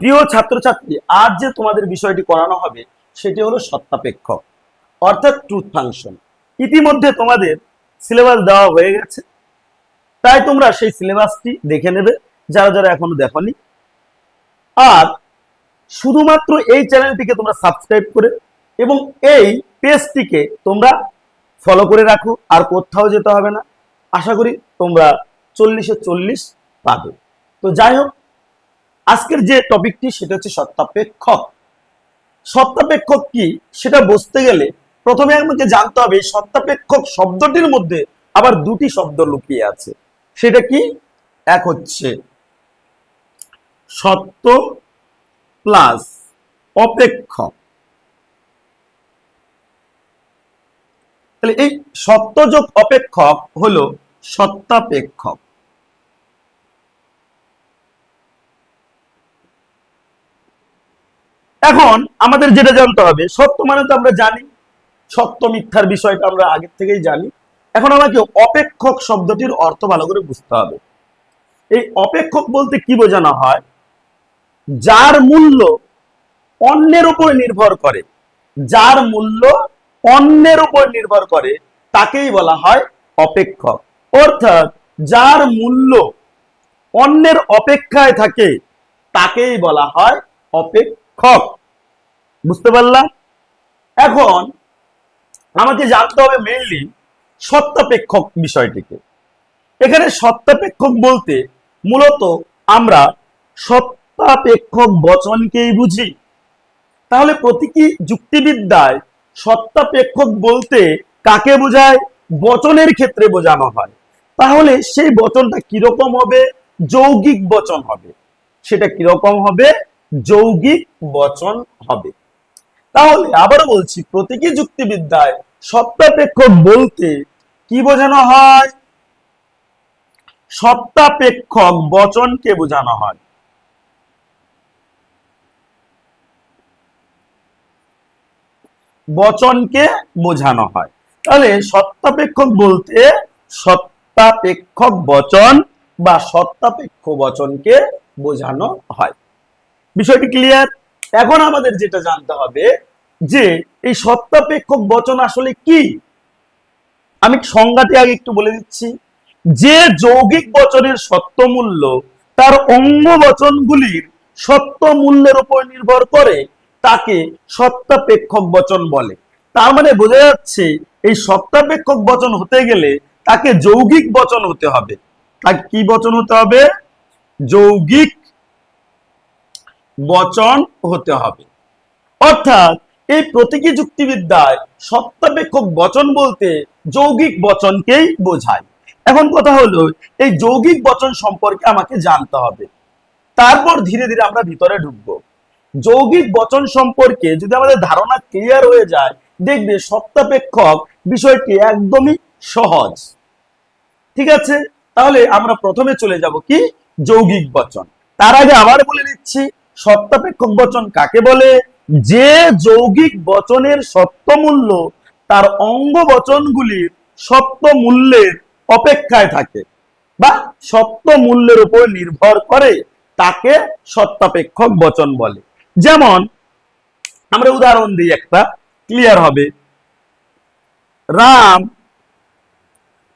প্রিয় ছাত্রছাত্রী, আজ যে তোমাদের বিষয়টি করানো হবে, সেটি হলো সত্তাপেক্ষক, অর্থাৎ ট্রুথ ফাংশন ইতিমধ্যে তোমাদের সিলেবাস দেওয়া হয়ে গেছে। তাই তোমরা সেই সিলেবাসটি দেখে নেবে, যারা যারা এখনও দেখনি। আর শুধুমাত্র এই চ্যানেলটিকে তোমরা সাবস্ক্রাইব করে এবং এই পেজটিকে তোমরা ফলো করে রাখো, আর কোথাও যেতে হবে না। আশা করি তোমরা চল্লিশে চল্লিশ পাবে। তো যাই হোক আজকের যে টপিকটি, সেটা হচ্ছে সত্তাপেক্ষক। সত্তাপেক্ষক কি, সেটা বুঝতে গেলে প্রথমে আমাকে জানতে হবে, সত্তাপেক্ষক শব্দটির মধ্যে আবার দুটি শব্দ লুকিয়ে আছে। সেটা কি? এক হচ্ছে সত্য প্লাস অপেক্ষক। তাহলে এই সত্যযোগ অপেক্ষক হলো সত্তাপেক্ষক। এখন আমাদের যেটা জানতে হবে, সত্য মানে তো আমরা জানি, সত্য মিথ্যার বিষয়টা আমরা আগের থেকেই জানি। এখন আমাকে অপেক্ষক শব্দটির অর্থ ভালো করে বুঝতে হবে। এই অপেক্ষক বলতে কি বোঝানো হয়? যার মূল্য অন্যের উপর নির্ভর করে। যার মূল্য অন্যের উপর নির্ভর করে, তাকেই বলা হয় অপেক্ষক। অর্থাৎ যার মূল্য অন্যের অপেক্ষায় থাকে, তাকেই বলা হয় অপেক্ষক। বুঝতে পারলাম এখন আমাকে জানতে হবে মেইনলি সত্যাপেক্ষক বিষয়টিকে। এখানে সত্যাপেক্ষক বলতে মূলত আমরা সত্যাপেক্ষক বচনকেই বুঝি। তাহলে প্রতীকী যুক্তিবিদ্যায় সত্যাপেক্ষক বলতে কাকে বোঝায়? বচনের ক্ষেত্রে বোঝানো হয়। তাহলে সেই বচনটা কীরকম হবে? যৌগিক বচন হবে। সেটা কীরকম হবে? যৌগিক বচন হবে। তাহলে আবারও বলছি, প্রতীকী যুক্তিবিদ্যায় সত্যাপেক্ষক বলতে কি বোঝানো হয়? সত্যাপেক্ষক বচনকে বোঝানো হয়। বচনকে বোঝানো হয়। তাহলে সত্যাপেক্ষক বলতে সত্যাপেক্ষক বচন বা সত্যাপেক্ষ বচনকে বোঝানো হয়। বিষয়টি ক্লিয়ার এখন আমাদের যেটা জানতে হবে যে এই সত্যাপেক্ষক বচন আসলে কি? আমি সংজ্ঞাটি আগে একটু বলে দিচ্ছি। যে যৌগিক বচনের সত্য মূল্য তার অঙ্গ বচনগুলির সত্য মূল্যের উপর নির্ভর করে তাকে সত্যাপেক্ষক বচন বলে। তার মানে বোঝা যাচ্ছে এই সত্যাপেক্ষক বচন হতে গেলে তাকে যৌগিক বচন হতে হবে। তাকে কি বচন হতে হবে? যৌগিক বচন হতে হবে। অর্থাৎ এই প্রতীকী যুক্তিবিদ্যায় সত্যাপেক্ষক বচন বলতে যৌগিক বচনকেই বোঝায়। এখন কথা হলো, এই যৌগিক বচন সম্পর্কে আমাকে জানতে হবে। তারপর ধীরে ধীরে আমরা ভিতরে ঢুকবো। যৌগিক বচন সম্পর্কে যদি আমাদের ধারণা ক্লিয়ার হয়ে যায়, দেখবে সত্যাপেক্ষক বিষয়টি একদমই সহজ। ঠিক আছে? তাহলে আমরা প্রথমে চলে যাব কি? যৌগিক বচন। তার আগে আবার বলে দিচ্ছি সত্যাপেক্ষক বচন কাকে বলে? যে যৌগিক বচনের সত্য মূল্য তার অঙ্গ বচনগুলির সত্য মূল্যের অপেক্ষায় থাকে বা সত্য মূল্যের উপর নির্ভর করে তাকে সত্যাপেক্ষক বচন বলে। যেমন, আমরা উদাহরণ দিই একটা ক্লিয়ার হবে। রাম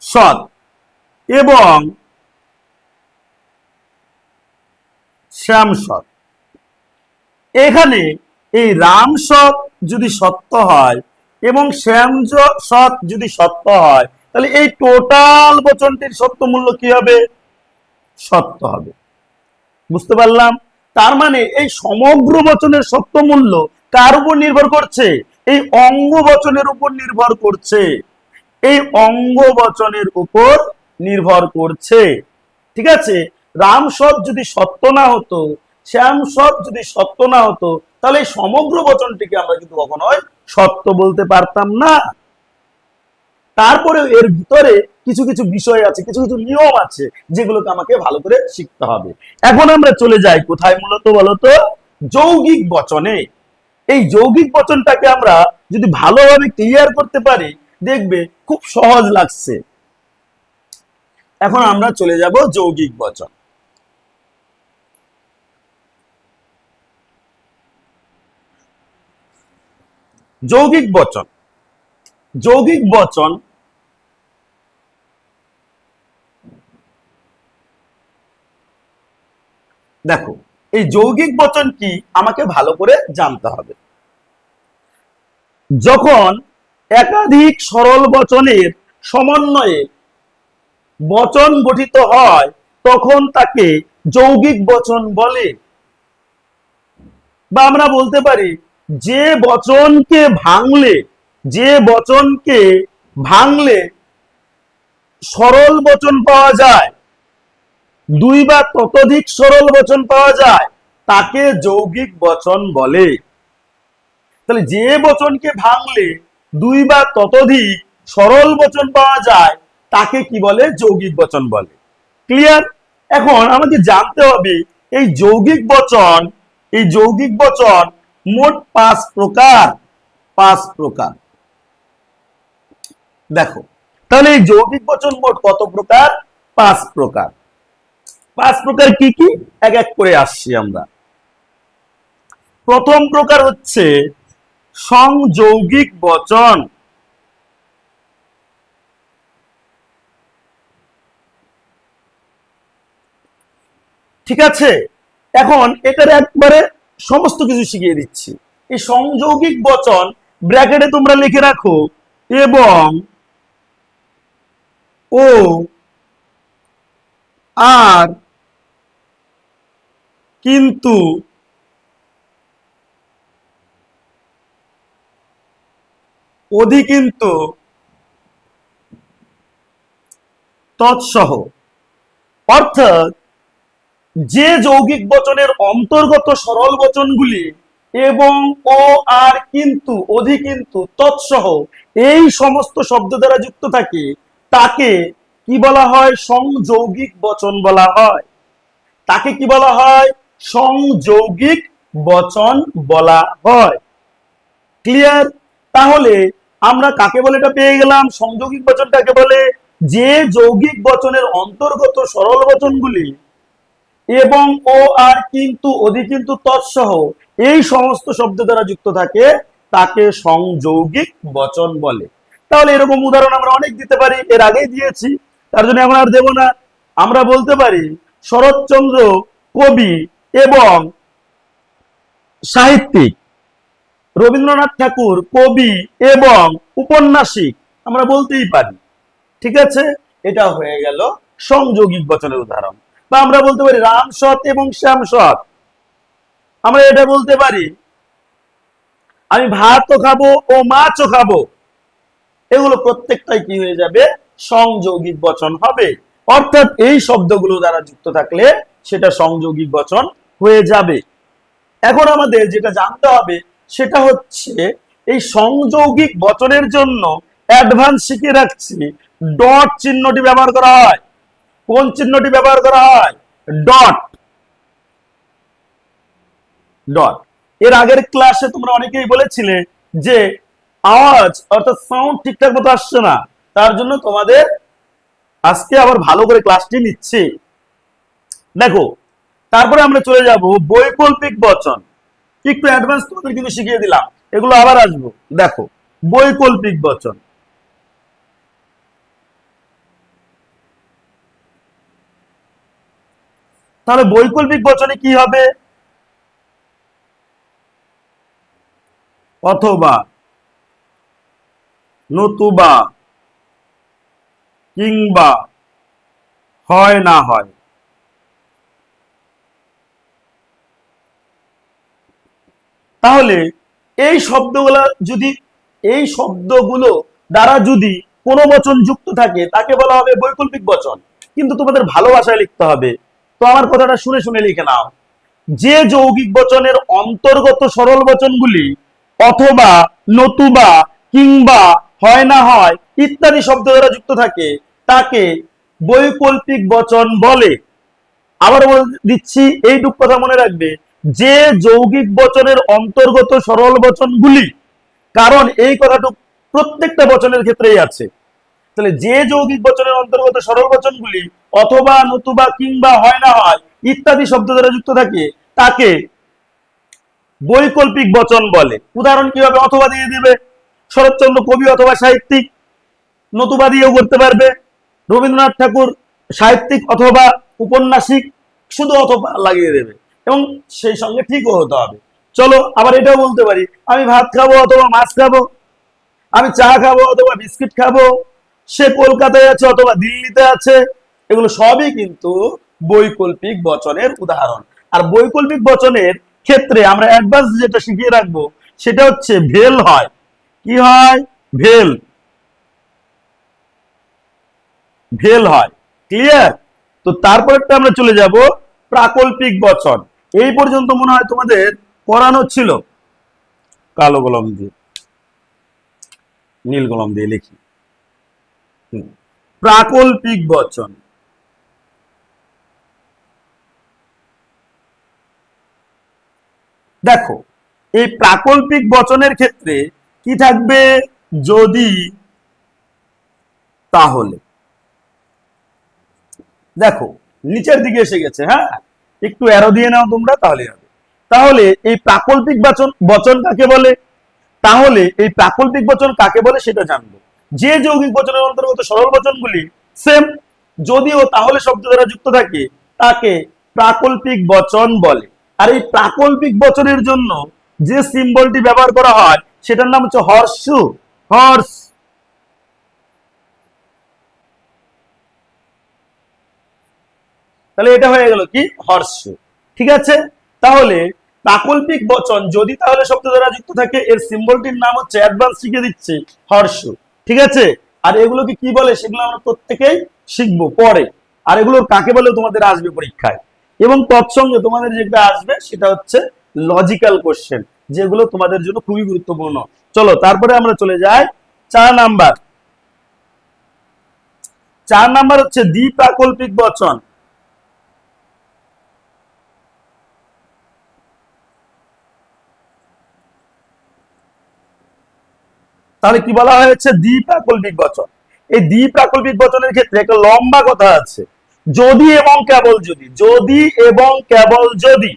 সৎ এবং শ্যাম সৎ। এখানে এই রাম সৎ যদি সত্য হয় এবং শ্যাম সৎ যদি সত্য হয়, তাহলে এই টোটাল বচনটির সত্য মূল্য কি হবে? সত্য হবে। বুঝতে পারলাম? তার মানে এই সমগ্র বচনের সত্য মূল্য কার উপর নির্ভর করছে? এই অঙ্গ বচনের উপর নির্ভর করছে। এই অঙ্গ বচনের উপর নির্ভর করছে। ঠিক আছে? রাম সৎ যদি সত্য না হতো শ্যাম সৎ যদি সত্য না হতো, তাহলে সমগ্র বচনটিকে আমরা কিন্তু কখনোই সত্য বলতে পারতাম না। তারপরে এর ভিতরে কিছু কিছু বিষয় আছে, কিছু কিছু নিয়ম আছে, যেগুলোকে আমাকে ভালো করে শিখতে হবে। এখন আমরা চলে যাই, কোথায় মূলত বলতো? যৌগিক বচনে। এই যৌগিক বচনটাকে আমরা যদি ভালোভাবে ক্লিয়ার করতে পারি, দেখবে খুব সহজ লাগছে। এখন আমরা চলে যাব যৌগিক বচন। যৌগিক বচন। যৌগিক বচন দেখো, এই যৌগিক বচন কি আমাকে ভালো করে জানতে হবে। যখন একাধিক সরল বচনের সমন্বয়ে বচন গঠিত হয়, তখন তাকে যৌগিক বচন বলে। বা আমরা বলতে পারি যে বচনকে ভাঙলে, যে বচনকে ভাঙলে সরল বচন পাওয়া যায়। দুই বা ততোধিক সরল বচন পাওয়া যায়, তাকে যৌগিক বচন বলে। তাহলে যে বচনকে ভাঙলে দুই বা ততোধিক সরল বচন পাওয়া যায়, তাকে কি বলে? যৌগিক বচন বলে। ক্লিয়ার? এখন আমাকে জানতে হবে, এই যৌগিক বচন, এই যৌগিক বচন মোট পাঁচ প্রকার পাঁচ প্রকার। দেখো, তাহলে এই যৌগিক বচন মোট কত প্রকার? পাঁচ প্রকার। পাঁচ প্রকার কি কি? এক এক করে আসছি আমরা। প্রথম প্রকার হচ্ছে সংযৌগিক বচন। ঠিক আছে? এখন এটার একবারে সমস্ত কিছু শিখিয়ে দিচ্ছি। এই সংযৌগিক বচন ব্র্যাকেটে তোমরা লিখে রাখো এবং ও আর কিন্তু অধি কিন্তু তৎসহ। অর্থাৎ যে যৌগিক বচনের অন্তর্গত সরল বচনগুলি এবং ও আর কিন্তু অধি কিন্তু, তৎসহ এই সমস্ত শব্দ দ্বারা যুক্ত থাকে, তাকে কি বলা হয়? সংযৌগিক বচন বলা হয়। তাকে কি বলা হয়? সংযৌগিক বচন বলা হয়। ক্লিয়ার তাহলে আমরা কাকে বলে এটা পেয়ে গেলাম? সংযৌগিক বচন কাকে বলে যে যৌগিক বচনের অন্তর্গত সরল বচনগুলি এবং ও আর কিন্তু অধি কিন্তু তৎসহ এই সমস্ত শব্দ দ্বারা যুক্ত থাকে, তাকে সংযৌগিক বচন বলে। তাহলে এরকম উদাহরণ আমরা অনেক দিতে পারি, এর আগেই দিয়েছি। তার জন্য আমরা আর দেব না। আমরা বলতে পারি, শরৎচন্দ্র কবি এবং সাহিত্যিক রবীন্দ্রনাথ ঠাকুর কবি এবং উপন্যাসিক, আমরা বলতেই পারি। ঠিক আছে? এটা হয়ে গেল সংযোগিক বচনের উদাহরণ। বা আমরা বলতে পারি রাম সৎ এবং শ্যাম সৎ। আমরা এটা বলতে পারি, আমি ভাতও খাব ও মাছও খাব। এগুলো প্রত্যেকটাই কি হয়ে যাবে? সংযোগিক বচন হবে। অর্থাৎ এই শব্দগুলো দ্বারা যুক্ত থাকলে সেটা সংযোগিক বচন হয়ে যাবে। এখন আমাদের যেটা জানতে হবে, সেটা হচ্ছে এই সংযৌগিক বচনের জন্য অ্যাডভান্স শিখে রাখছি। ডট চিহ্নটি ব্যবহার করা হয়। কোন চিহ্নটি ব্যবহার করা হয়? ডট। ডট। এর আগের ক্লাসে তোমরা অনেকেই বলেছিলে যে আওয়াজ অর্থাৎ সাউন্ড ঠিকঠাক মতো আসছে না। তার জন্য তোমাদের আজকে আবার ভালো করে ক্লাসটি নিচ্ছি। দেখো, তারপরে আমরা চলে যাব বৈকল্পিক বচন। একটু অ্যাডভান্স তোমাদের কিন্তু শিখিয়ে দিলাম। এগুলো আবার আসব। দেখো, বৈকল্পিক বচন। তাহলে বৈকল্পিক বচনে কি হবে? অথবা নতুবা কিংবা হয় না হয়। তাহলে এই শব্দগুলো যদি, এই শব্দগুলো দ্বারা যদি কোনো বচন যুক্ত থাকে, তাকে বলা হবে বৈকল্পিক বচন। কিন্তু তোমাদের ভালোবাসায় লিখতে হবে। তো আমার কথাটা শুনে শুনে লিখে নাও। যে যৌগিক বচনের অন্তর্গত সরল বচনগুলি অথবা নতুবা কিংবা হয় না হয় ইত্যাদি শব্দ দ্বারা যুক্ত থাকে, তাকে বৈকল্পিক বচন বলে। আবার বলে দিচ্ছি, এইটুক কথা মনে রাখবে, যে যৌগিক বচনের অন্তর্গত সরল বচনগুলি, কারণ এই কথাটুক প্রত্যেকটা বচনের ক্ষেত্রেই আছে। তাহলে যে যৌগিক বচনের অন্তর্গত সরল বচনগুলি অথবা নতুবা কিংবা হয় না হয়, ইত্যাদি শব্দ দ্বারা যুক্ত থাকে, তাকে বৈকল্পিক বচন বলে। উদাহরণ কীভাবে? অথবা দিয়ে দিবে, শরৎচন্দ্র কবি অথবা সাহিত্যিক, নতুবা দিয়েও করতে পারবে। রবীন্দ্রনাথ ঠাকুর সাহিত্যিক অথবা উপন্যাসিক শুধু অথবা লাগিয়ে দেবে এবং সেই সঙ্গে ঠিকও হতে হবে। চলো, আবার এটাও বলতে পারি। আমি ভাত খাব অথবা মাছ খাব, আমি চা খাব অথবা বিস্কিট খাব সে কলকাতায় আছে অথবা দিল্লিতে আছে, এগুলো সবই কিন্তু বৈকল্পিক বচনের উদাহরণ। আর বৈকল্পিক বচনের ক্ষেত্রে আমরা অ্যাডভান্স যেটা শিখিয়ে রাখব, সেটা হচ্ছে ভেল হয়। কি হয়? ভেল। ভেল হয়। ক্লিয়ার? তো তারপরেরটা আমরা চলে যাব প্রাকল্পিক বচন। এই পর্যন্ত মনে হয় তোমাদের পড়ানো ছিল। কালো কলম দিয়ে, নীল কলম দিয়ে লিখি। প্রাকল্পিক বচন। দেখো, এই প্রাকল্পিক বচনের ক্ষেত্রে কি থাকবে যদি তাহলে? দেখো, নিচের দিকে এসে গেছে হ্যাঁ? একটু অ্যারো দিয়ে নাও তোমরা, তাহলে হবে। তাহলে এই প্রাকল্পিক বচন বচন কাকে বলে? তাহলে এই প্রাকল্পিক বচন কাকে বলে সেটা জানব। যে যৌগিক বচনের অন্তর্গত সরল বচনগুলি সেম যদিও তাহলে শব্দ দ্বারা যুক্ত থাকে, তাকে প্রাকল্পিক বচন বলে। আর এই প্রাকল্পিক বচনের জন্য যে সিম্বলটি ব্যবহার করা হয়, সেটার নাম হচ্ছে হর্ষু। হর্স তাহলে এটা হয়ে গেল কি? হর্ষ। ঠিক আছে? তাহলে প্রাকল্পিক বচন যদি তাহলে শব্দ দ্বারা যুক্ত থাকে, এর সিম্বলটির নাম হচ্ছে অ্যাডভান্স শিখে দিচ্ছে, হর্ষ। ঠিক আছে? আর এগুলোকে কি বলে? সেগুলো আমরা প্রত্যেকেই শিখব পরে। আর এগুলো কাকে বলে? তোমাদের আসবে পরীক্ষায়। এবং তৎসঙ্গে তোমাদের যেটা আসবে, সেটা হচ্ছে লজিক্যাল কোশ্চেন যেগুলো তোমাদের জন্য খুবই গুরুত্বপূর্ণ। চলো, তারপরে আমরা চলে যাই। চার নাম্বার। চার নাম্বার হচ্ছে দ্বিপ্রাকল্পিক বচন। তাহলে কি বলা হয়েছে? দ্বিপ্রাকল্পিক বচন। এই দ্বিপ্রাকল্পিক বচনের ক্ষেত্রে একটা লম্বা কথা আছে। যদি এবং কেবল যদি যদি এবং কেবল যদি।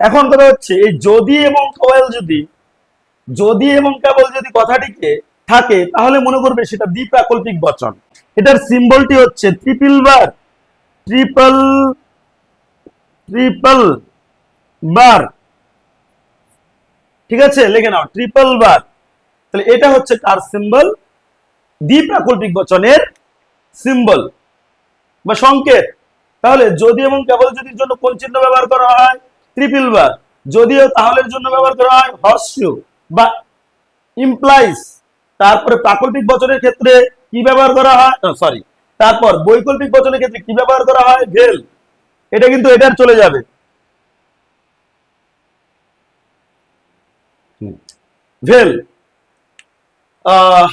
এখন কথা হচ্ছে, এই যদি এবং কেবল যদি যদি এবং কেবল যদি কথাটিকে থাকে, তাহলে মনে করবে সেটা দ্বিপ্রাকল্পিক বচন। এটার সিম্বলটি হচ্ছে triple bar triple triple bar ঠিক আছে? লিখে নাও ট্রিপল বার তাহলে এটা হচ্ছে কার সিম্বল দ্বিপ্রাকল্পিক বচনের সিম্বল বা সংকেত। তাহলে যদি এবং কেবল যদির জন্য কোন চিহ্ন ব্যবহার করা হয়? ট্রিপল বার যদিও তাহলে জন্য ব্যবহার করা হয় হর্ষিউ বা ইমপ্লাইজ তারপরে প্রাকল্পিক বচনের ক্ষেত্রে কি ব্যবহার করা হয়? সরি তারপর বৈকল্পিক বচনের ক্ষেত্রে কি ব্যবহার করা হয়? ভেল এটা কিন্তু এটার চলে যাবে। ভেল আহ,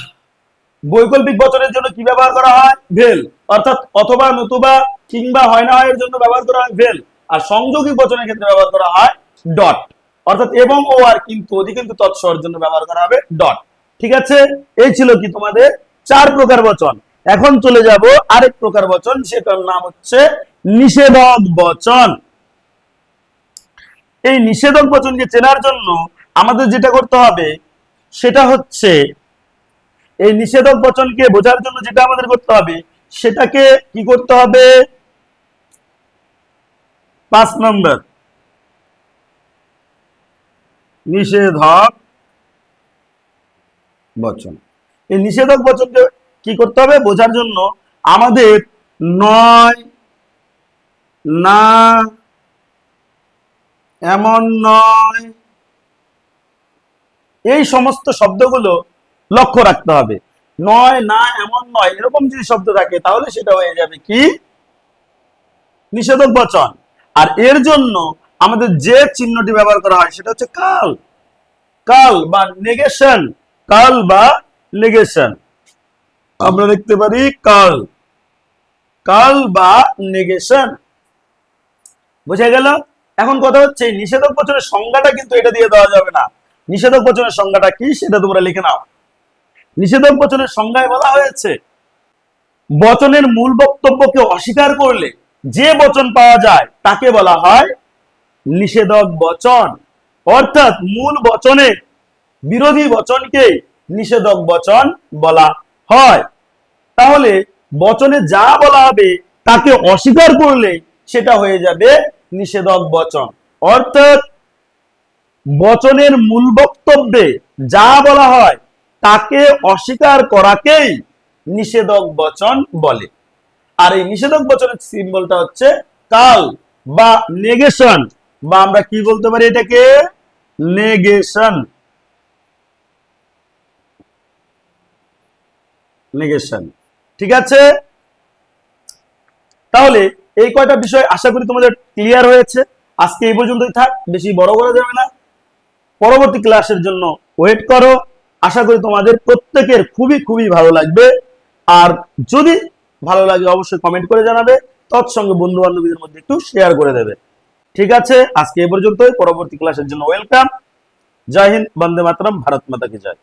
বৈকল্পিক বচনের জন্য কি ব্যবহার করা হয়? ভেল অর্থাৎ অথবা নতুবা কিংবা হয় না হয় এর জন্য ব্যবহার করা হয় ভেল আর সংযোগী বচনের ক্ষেত্রে ব্যবহার করা হয় ডট। অর্থাৎ এবং ও আর কিন্তু অধিক কিন্তু তৎসর জন্য ব্যবহার করা হবে ডট। ঠিক আছে? এই ছিল কি তোমাদের চার প্রকার বচন। এখন চলে যাব আরেক প্রকার বচন, সেটার নাম হচ্ছে নিষেধক বচন। এই নিষেধক বচনকে চেনার জন্য আমাদের যেটা করতে হবে, সেটা হচ্ছে এই নিষেধক বচনকে বোঝার জন্য যেটা আমাদের করতে হবে, সেটাকে কি করতে হবে? পাঁচ নম্বর। নিষেধক বচন। এই নিষেধক বচনকে কি করতে হবে? বোঝার জন্য আমাদের নয় না এমন নয়। এই সমস্ত শব্দগুলো লক্ষ্য রাখতে হবে। নয় না এমন নয়, এরকম যদি শব্দ থাকে তাহলে সেটা হয়ে যাবে কি? নিষেধক বচন। আর এর জন্য আমাদের যে চিহ্নটি ব্যবহার করা হয় সেটা হচ্ছে কাল। কাল বা নেগেশন। কাল বা নেগেশন। আমরা দেখতে পারি কাল। কাল বা নেগেশন। বোঝা গেল? এখন কথা হচ্ছে, নিষেধক বচনের সংজ্ঞাটা কিন্তু এটা দিয়ে দেওয়া যাবে না। নিষেধক বচনের সংজ্ঞাটা কি সেটা তোমরা লিখে নাও। নিষেধক বচনের সংজ্ঞায় বলা হয়েছে, বচনের মূল বক্তব্যকে অস্বীকার করলে যে বচন পাওয়া যায় তাকে বলা হয় নিষেধক বচন। অর্থাৎ মূল বচনের বিরোধী বচনকে নিষেধক বচন বলা হয়। তাহলে বচনে যা বলা হবে, তাকে অস্বীকার করলে সেটা হয়ে যাবে নিষেধক বচন। অর্থাৎ বচনের মূল বক্তব্যে যা বলা হয়, তাকে অস্বীকার করাকেই নিষেধক বচন বলে। আর এই নিষেধক বচনের সিম্বলটা হচ্ছে কাল বা নেগেশন। বা আমরা কি বলতে পারি এটাকে? নেগেশন। নেগেশন ঠিক আছে? তাহলে এই কয়টা বিষয় আশা করি তোমাদের ক্লিয়ার হয়েছে। আজকে এই পর্যন্তই থাক, বেশি বড় করা যাবে না। পরবর্তী ক্লাসের জন্য ওয়েট করো। আশা করি তোমাদের প্রত্যেকের খুবই খুবই ভালো লাগবে। আর যদি ভালো লাগে অবশ্যই কমেন্ট করে জানাবে। তৎসঙ্গে বন্ধু বান্ধবীদের মধ্যে একটু শেয়ার করে দেবে। ঠিক আছে? আজকে এ পর্যন্তই। পরবর্তী ক্লাসের জন্য ওয়েলকাম জয় হিন্দ, বন্দে মাতরম, ভারত মাতাকে জয়।